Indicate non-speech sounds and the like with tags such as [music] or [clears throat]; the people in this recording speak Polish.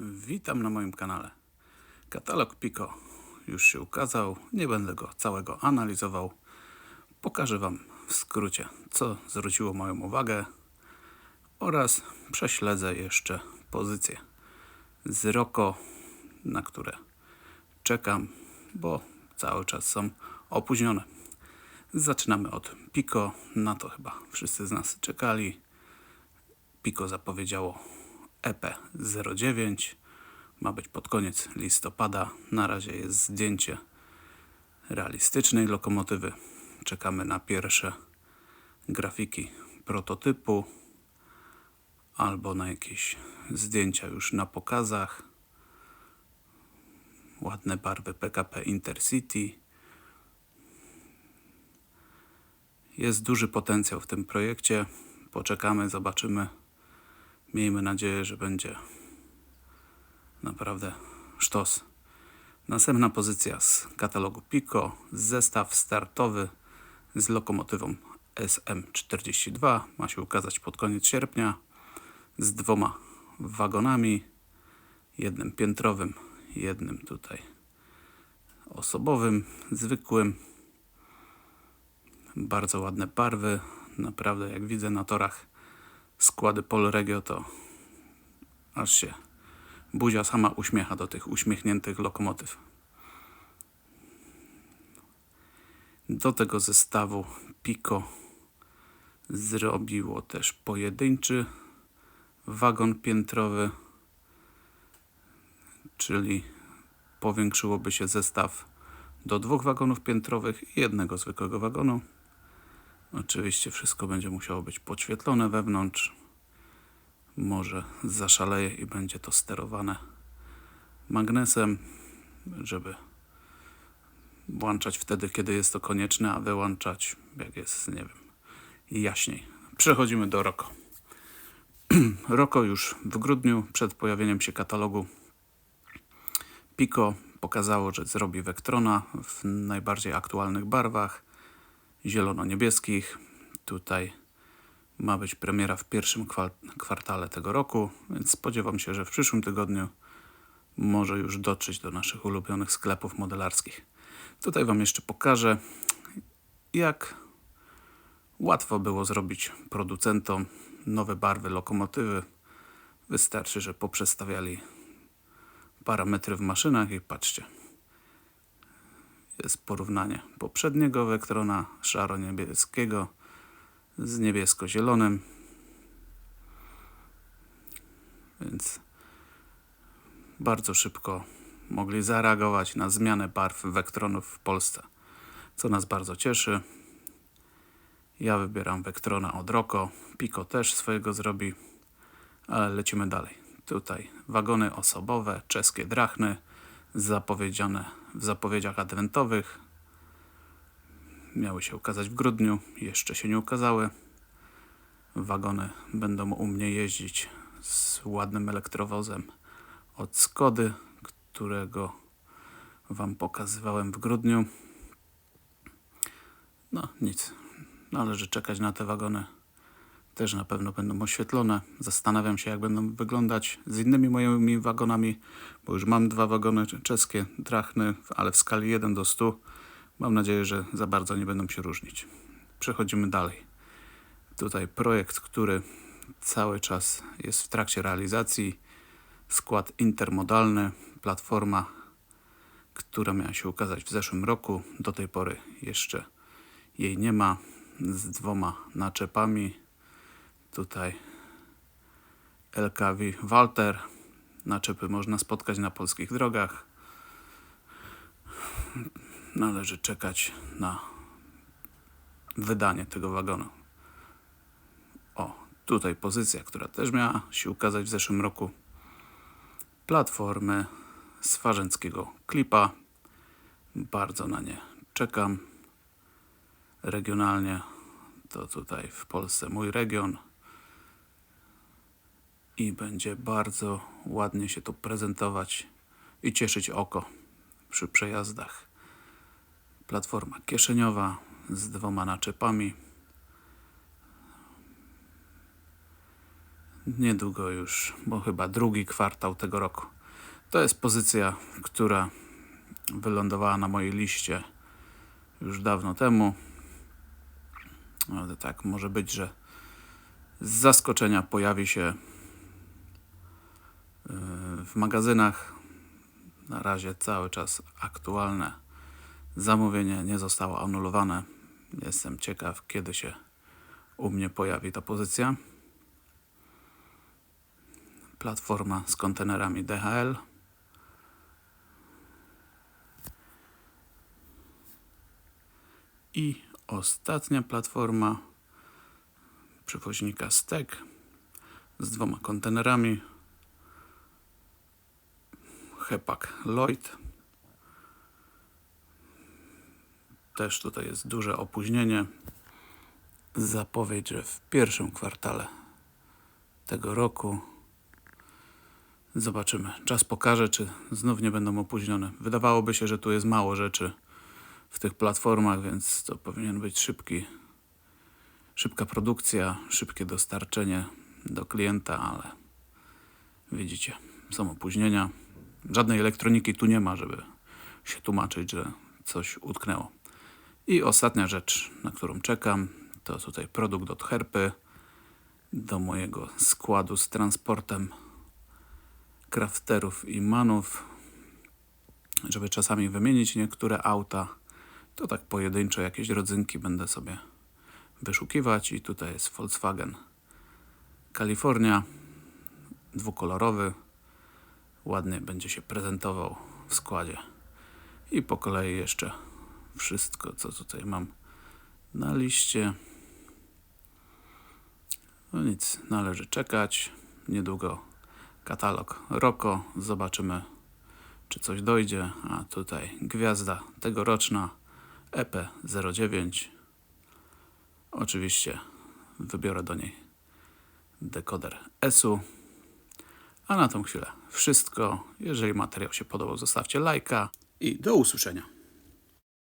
Witam na moim kanale. Katalog Pico już się ukazał. Nie będę go całego analizował. Pokażę Wam w skrócie, co zwróciło moją uwagę oraz prześledzę jeszcze pozycje z Roko, na które czekam, bo cały czas są opóźnione. Zaczynamy od Pico. Na to chyba wszyscy z nas czekali. Pico zapowiedziało EP09. Ma być pod koniec listopada. Na razie jest zdjęcie realistycznej lokomotywy. Czekamy na pierwsze grafiki prototypu albo na jakieś zdjęcia już na pokazach. Ładne barwy PKP Intercity. Jest duży potencjał w tym projekcie. Poczekamy, zobaczymy. Miejmy nadzieję, że będzie naprawdę sztos. Następna pozycja z katalogu Pico. Zestaw startowy z lokomotywą SM42. Ma się ukazać pod koniec sierpnia z dwoma wagonami. Jednym piętrowym, jednym tutaj osobowym, zwykłym. Bardzo ładne barwy. Naprawdę jak widzę na torach składy Polregio to aż się buzia sama uśmiecha do tych uśmiechniętych lokomotyw. Do tego zestawu Pico zrobiło też pojedynczy wagon piętrowy, czyli powiększyłoby się zestaw do dwóch wagonów piętrowych i jednego zwykłego wagonu. Oczywiście wszystko będzie musiało być podświetlone wewnątrz. Może zaszaleje i będzie to sterowane magnesem, żeby włączać wtedy, kiedy jest to konieczne, a wyłączać jak jest, nie wiem, jaśniej. Przechodzimy do Roko. [clears throat] Roko już w grudniu, przed pojawieniem się katalogu Pico pokazało, że zrobi Vectrona w najbardziej aktualnych barwach zielono-niebieskich. Tutaj ma być premiera w pierwszym kwartale tego roku, więc spodziewam się, że w przyszłym tygodniu może już dotrzeć do naszych ulubionych sklepów modelarskich. Tutaj Wam jeszcze pokażę, jak łatwo było zrobić producentom nowe barwy lokomotywy. Wystarczy, że poprzestawiali parametry w maszynach i patrzcie, jest porównanie poprzedniego Vectrona szaro-niebieskiego z niebiesko-zielonym. Więc bardzo szybko mogli zareagować na zmianę barw Vectronów w Polsce, co nas bardzo cieszy. Ja wybieram Vectrona od Roko, Pico też swojego zrobi, ale lecimy dalej. Tutaj wagony osobowe, czeskie drachny, zapowiedziane w zapowiedziach adwentowych. Miały się ukazać w grudniu, jeszcze się nie ukazały. Wagony będą u mnie jeździć z ładnym elektrowozem od Skody, którego Wam pokazywałem w grudniu. No nic, należy czekać na te wagony. Też na pewno będą oświetlone. Zastanawiam się, jak będą wyglądać z innymi moimi wagonami, bo już mam dwa wagony czeskie, drachny, ale w skali 1 do 100. Mam nadzieję, że za bardzo nie będą się różnić. Przechodzimy dalej. Tutaj projekt, który cały czas jest w trakcie realizacji. Skład intermodalny, platforma, która miała się ukazać w zeszłym roku. Do tej pory jeszcze jej nie ma. Z dwoma naczepami Tutaj LKW Walter. Naczepy można spotkać na polskich drogach. Należy czekać na wydanie tego wagonu. O, tutaj pozycja, która też miała się ukazać w zeszłym roku. Platformy Swarzęckiego Klipa. Bardzo na nie czekam. Regionalnie to tutaj w Polsce mój region i będzie bardzo ładnie się tu prezentować i cieszyć oko przy przejazdach. Platforma kieszeniowa z dwoma naczepami. niedługo już, bo chyba drugi kwartał tego roku. To jest pozycja, która wylądowała na mojej liście już dawno temu. Ale tak, może być, że z zaskoczenia pojawi się w magazynach. Na razie cały czas aktualne zamówienie nie zostało anulowane. Jestem ciekaw, kiedy się u mnie pojawi ta pozycja. Platforma z kontenerami DHL. I ostatnia platforma przewoźnika Stek z dwoma kontenerami. Hepak Lloyd. Też tutaj jest duże opóźnienie. Zapowiedź, że w pierwszym kwartale tego roku zobaczymy. Czas pokaże, czy znów nie będą opóźnione. Wydawałoby się, że tu jest mało rzeczy w tych platformach, więc to powinien być szybki, szybka produkcja, szybkie dostarczenie do klienta, ale widzicie, są opóźnienia. Żadnej elektroniki tu nie ma, żeby się tłumaczyć, że coś utknęło. I ostatnia rzecz, na którą czekam, to tutaj produkt od Herpy do mojego składu z transportem crafterów i manów, żeby czasami wymienić niektóre auta, to tak pojedynczo jakieś rodzynki będę sobie wyszukiwać. I tutaj jest Volkswagen Kalifornia dwukolorowy ładnie będzie się prezentował w składzie. I po kolei jeszcze wszystko co tutaj mam na liście. No nic, należy czekać. Niedługo katalog Roko zobaczymy czy coś dojdzie. A tutaj gwiazda tegoroczna E EP09 oczywiście wybiorę do niej dekoder ESU a na tą chwilę wszystko. Jeżeli materiał się podobał, zostawcie lajka i do usłyszenia.